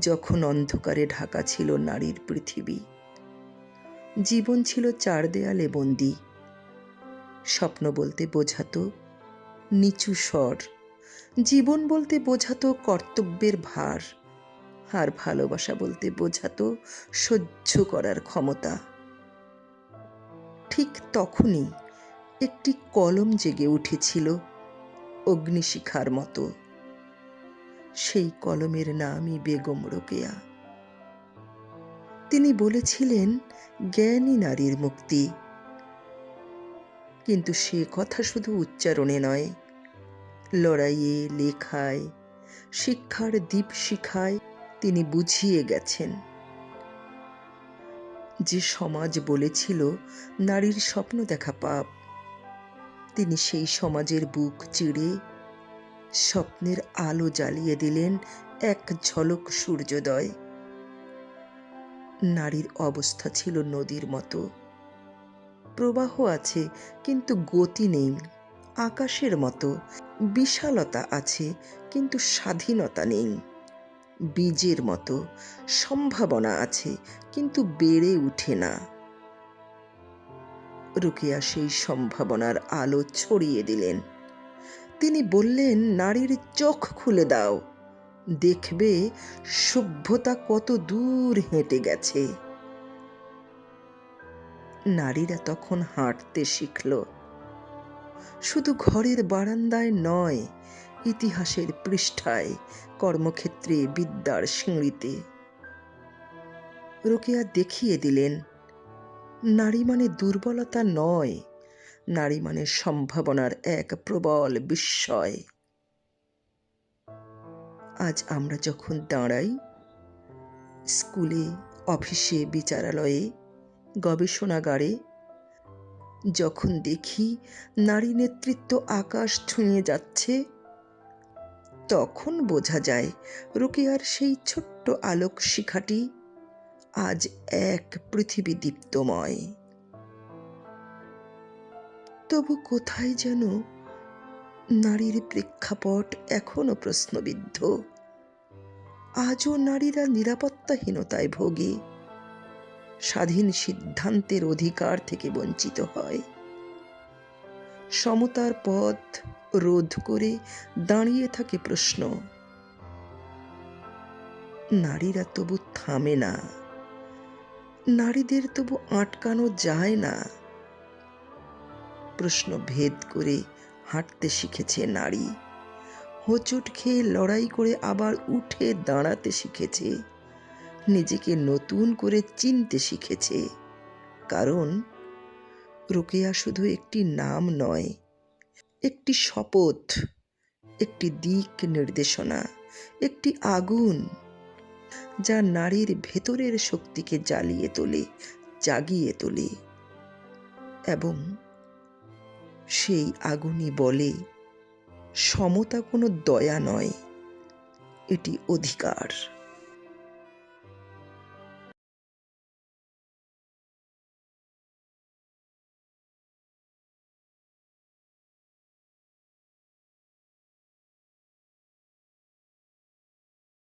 যখন অন্ধকারে ঢাকা ছিল নারীর পৃথিবী। জীবন ছিল চার দেয়ালে বন্দি। স্বপ্ন বলতে বোঝাতো নিচু স্বর। জীবন বলতে বোঝাতো কর্তব্যের ভার। আর ভালোবাসা বলতে বোঝাতো সহ্য করার ক্ষমতা। ঠিক তখনই একটি কলম জেগে উঠেছিল অগ্নিশিখার মতো। সেই কলমের নামই বেগম রোকেয়া। তিনি বলেছিলেন, জ্ঞানী নারীর মুক্তি। কিন্তু সে কথা শুধু উচ্চারণে নয়, লড়াইয়ে, লেখায়, শিক্ষার দীপ শিখায় তিনি বুঝিয়ে গেছেন। যে সমাজ বলেছিল, নারীর স্বপ্ন দেখা পাপ, তিনি সেই সমাজের বুক চিড়ে স্বপ্নের আলো জ্বালিয়ে দিলেন এক ঝলক সূর্যোদয়। নারীর অবস্থা ছিল নদীর মতো। প্রবাহ আছে, কিন্তু গতি নেই, আকাশের মতো। বিশালতা আছে, কিন্তু স্বাধীনতা নেই। বীজের মতো, সম্ভাবনা আছে, কিন্তু বেড়ে ওঠে না। রুকিয়া সেই সম্ভাবনার আলো ছড়িয়ে দিলেন। তিনি বললেন, নারীর চোখ খুলে দাও। দেখবে সভ্যতা কত দূর হেঁটে গেছে। নারীরা তখন হাঁটতে শিখল। শুধু ঘরের বারান্দায় নয়, ইতিহাসের পৃষ্ঠায়, কর্মক্ষেত্রে, বিদ্যার সিঁড়িতে। রোকেয়া দেখিয়ে দিলেন, নারী মানে দুর্বলতা নয় নারী মানে সম্ভাবনার এক প্রবল বিস্ময়। আজ আমরা যখন দাঁড়াই, স্কুলে, অফিসে, বিচারালয়ে, গবেষণাগারে, যখন দেখি নারী নেতৃত্ব আকাশ ছুঁয়ে যাচ্ছে, তখন বোঝা যায় রোকেয়ার সেই ছোট্ট আলোক শিখাটি আজ এক পৃথিবী দীপ্তময়। তবু কোথায় যেন নারীর প্রেক্ষাপট এখনও প্রশ্নবিদ্ধ। আজও নারীরা নিরাপত্তাহীনতায় ভোগে। স্বাধীন সিদ্ধান্তের অধিকার থেকে বঞ্চিত হয়। সমতার পথ রোধ করে দাঁড়িয়ে থাকে প্রশ্ন, নারীরা তবু থামে না। নারীদের তবু আটকানো যায় না। প্রশ্ন ভেদ করে হাঁটতে শিখেছে নারী। হোঁচট খেয়ে লড়াই করে আবার উঠে দাঁড়াতে শিখেছে। নিজেকে নতুন করে চিনতে শিখেছে। কারণ রোকেয়া শুধু একটি নাম নয়, একটি শপথ, একটি দিক নির্দেশনা, একটি আগুন যা নারীর ভেতরের শক্তিকে জ্বালিয়ে তোলে, জাগিয়ে তোলে এবং সেই আগুনই বলে। সমতা কোনো দয়া নয় এটি অধিকার।